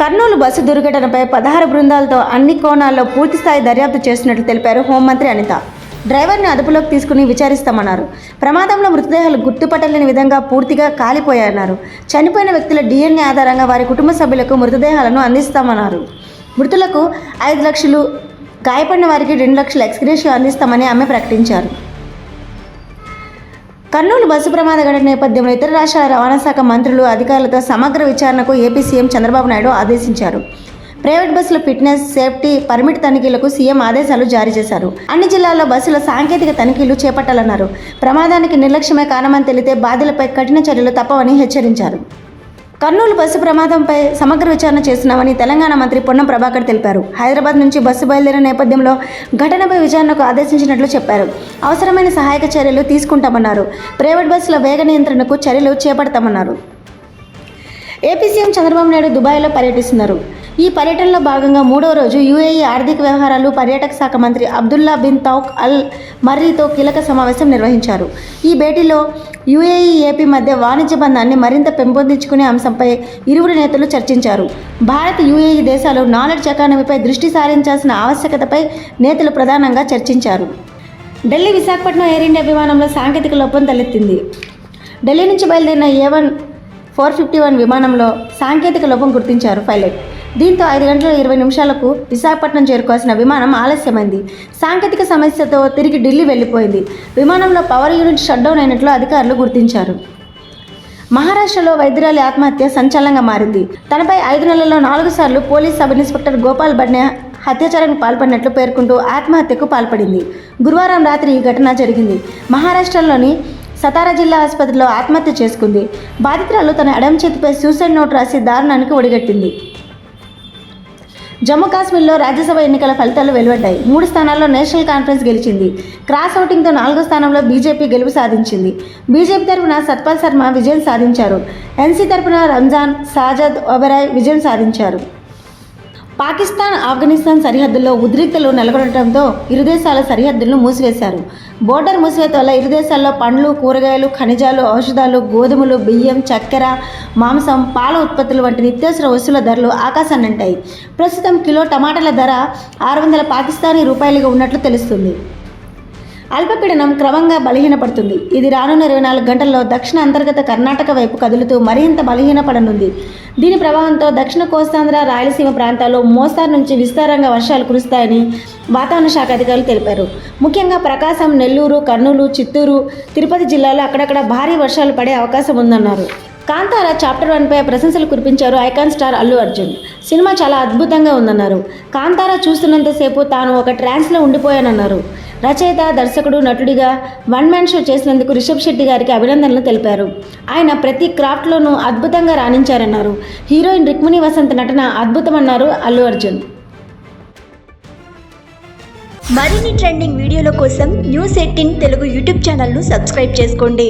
Kurnool bus దుర్ఘటనపై పదహారు బృందాలతో అన్ని కోణాల్లో పూర్తిస్థాయి దర్యాప్తు చేస్తున్నట్లు తెలిపారు హోంమంత్రి అనిత. డ్రైవర్ని అదుపులోకి తీసుకుని విచారిస్తామన్నారు. ప్రమాదంలో మృతదేహాలు గుర్తుపట్టలేని విధంగా పూర్తిగా కాలిపోయాయన్నారు. చనిపోయిన వ్యక్తుల డిఎన్ఏ ఆధారంగా వారి కుటుంబ సభ్యులకు మృతదేహాలను అందిస్తామన్నారు. మృతులకు ఐదు లక్షలు గాయపడిన వారికి రెండు లక్షల ఎక్స్గ్రేషియో అందిస్తామని ఆమె ప్రకటించారు. కర్నూలు బస్సు ప్రమాద ఘటన నేపథ్యంలో ఇతర రాష్ట్రాల రవాణా శాఖ మంత్రులు అధికారులతో సమగ్ర విచారణకు ఏపీ సీఎం చంద్రబాబు నాయుడు ఆదేశించారు. ప్రైవేట్ బస్సుల ఫిట్నెస్ సేఫ్టీ పర్మిట్ తనిఖీలకు సీఎం ఆదేశాలు జారీ చేశారు. అన్ని జిల్లాల్లో బస్సుల సాంకేతిక తనిఖీలు చేపట్టాలన్నారు. ప్రమాదానికి నిర్లక్ష్యమే కారణమని తెలితే బాధ్యులపై కఠిన చర్యలు తప్పవని హెచ్చరించారు. కర్నూలు బస్సు ప్రమాదంపై సమగ్ర విచారణ చేస్తున్నామని తెలంగాణ మంత్రి పొన్నం ప్రభాకర్ తెలిపారు. హైదరాబాద్ నుంచి బస్సు బయలుదేరిన నేపథ్యంలో ఘటనపై విచారణకు ఆదేశించినట్లు చెప్పారు. అవసరమైన సహాయక చర్యలు తీసుకుంటామన్నారు. ప్రైవేట్ బస్సుల వేగ నియంత్రణకు చర్యలు చేపడతామన్నారు. ఏపీ సీఎం చంద్రబాబు నాయుడు దుబాయ్లో పర్యటిస్తున్నారు. ఈ పర్యటనలో భాగంగా మూడో రోజు యుఏఈ ఆర్థిక వ్యవహారాలు పర్యాటక శాఖ మంత్రి అబ్దుల్లా బిన్ తౌక్ అల్ మర్రీతో కీలక సమావేశం నిర్వహించారు. ఈ భేటీలో యుఏఈ ఏపీ మధ్య వాణిజ్య బంధాన్ని మరింత పెంపొందించుకునే అంశంపై ఇరువురు నేతలు చర్చించారు. భారత్ యుఏఈ దేశాలు నాలెడ్జ్ ఎకానమీపై దృష్టి సారించాల్సిన ఆవశ్యకతపై నేతలు ప్రధానంగా చర్చించారు. ఢిల్లీ విశాఖపట్నం ఎయిర్ ఇండియా విమానంలో సాంకేతిక లోపం తలెత్తింది. ఢిల్లీ నుంచి బయలుదేరిన A one four fifty one విమానంలో సాంకేతిక లోపం గుర్తించారు పైలట్. దీంతో ఐదు గంటల ఇరవై నిమిషాలకు విశాఖపట్నం చేరుకోవాల్సిన విమానం ఆలస్యమైంది. సాంకేతిక సమస్యతో తిరిగి ఢిల్లీ వెళ్ళిపోయింది. విమానంలో పవర్ యూనిట్ షట్డౌన్ అయినట్లు అధికారులు గుర్తించారు. మహారాష్ట్రలో వైద్యురాలి ఆత్మహత్య సంచలనంగా మారింది. తనపై ఐదు నెలల్లో నాలుగు సార్లు police sub inspector Gopal Badne హత్యాచారానికి పాల్పడినట్లు పేర్కొంటూ ఆత్మహత్యకు పాల్పడింది. గురువారం రాత్రి ఈ ఘటన జరిగింది. మహారాష్ట్రలోని సతారా జిల్లా ఆసుపత్రిలో ఆత్మహత్య చేసుకుంది. బాధితురాలు తన ఎడమ చేతిపై సూసైడ్ నోట్ రాసి దారుణానికి ఒడిగట్టింది. జమ్మూ కాశ్మీర్లో రాజ్యసభ ఎన్నికల ఫలితాలు వెలువడ్డాయి. మూడు స్థానాల్లో నేషనల్ కాన్ఫరెన్స్ గెలిచింది. క్రాస్ ఓటింగ్తో నాలుగో స్థానంలో బీజేపీ గెలుపు సాధించింది. బీజేపీ తరఫున సత్పాల్ శర్మ విజయం సాధించారు. ఎన్సీ తరఫున రంజాన్ సాజద్ ఒబెరాయ్ విజయం సాధించారు. పాకిస్తాన్ ఆఫ్ఘనిస్తాన్ సరిహద్దుల్లో ఉద్రిక్తలు నెలకొనడంతో ఇరు దేశాల సరిహద్దులను మూసివేశారు. బోర్డర్ మూసివేత వల్ల ఇరు దేశాల్లో పండ్లు కూరగాయలు ఖనిజాలు ఔషధాలు గోధుమలు బియ్యం చక్కెర మాంసం పాల ఉత్పత్తులు వంటి నిత్యావసర వస్తువుల ధరలు ఆకాశాన్నంటాయి ప్రస్తుతం కిలో టమాటాల ధర ఆరు వందల పాకిస్తానీ రూపాయలుగా ఉన్నట్లు తెలుస్తుంది. అల్పపీడనం క్రమంగా బలహీనపడుతుంది. ఇది రానున్న ఇరవై నాలుగు గంటల్లో దక్షిణ అంతర్గత కర్ణాటక వైపు కదులుతూ మరింత బలహీనపడనుంది. దీని ప్రభావంతో దక్షిణ కోస్తాంధ్ర రాయలసీమ ప్రాంతాల్లో మోస్తారు నుంచి విస్తారంగా వర్షాలు కురుస్తాయని వాతావరణ శాఖ అధికారులు తెలిపారు. ముఖ్యంగా ప్రకాశం నెల్లూరు కర్నూలు చిత్తూరు తిరుపతి జిల్లాలో అక్కడక్కడ భారీ వర్షాలు పడే అవకాశం ఉందన్నారు. కాంతార చాప్టర్ వన్పై ప్రశంసలు కురిపించారు icon star Allu Arjun. Cinema చాలా అద్భుతంగా ఉందన్నారు. కాంతార చూస్తున్నంతసేపు తాను ఒక ట్రాన్స్లో ఉండిపోయానన్నారు. రచయిత దర్శకుడు నటుడిగా వన్ మ్యాన్ షో చేసినందుకు రిషబ్ శెట్టి గారికి అభినందనలు తెలిపారు. ఆయన ప్రతి క్రాఫ్ట్లోనూ అద్భుతంగా రాణించారన్నారు. హీరోయిన్ రుక్మిణి వసంత్ నటన అద్భుతమన్నారు అల్లు అర్జున్. మరిన్ని ట్రెండింగ్ వీడియోల కోసం న్యూస్ ఎయిటీన్ తెలుగు యూట్యూబ్ ఛానల్ను సబ్స్క్రైబ్ చేసుకోండి.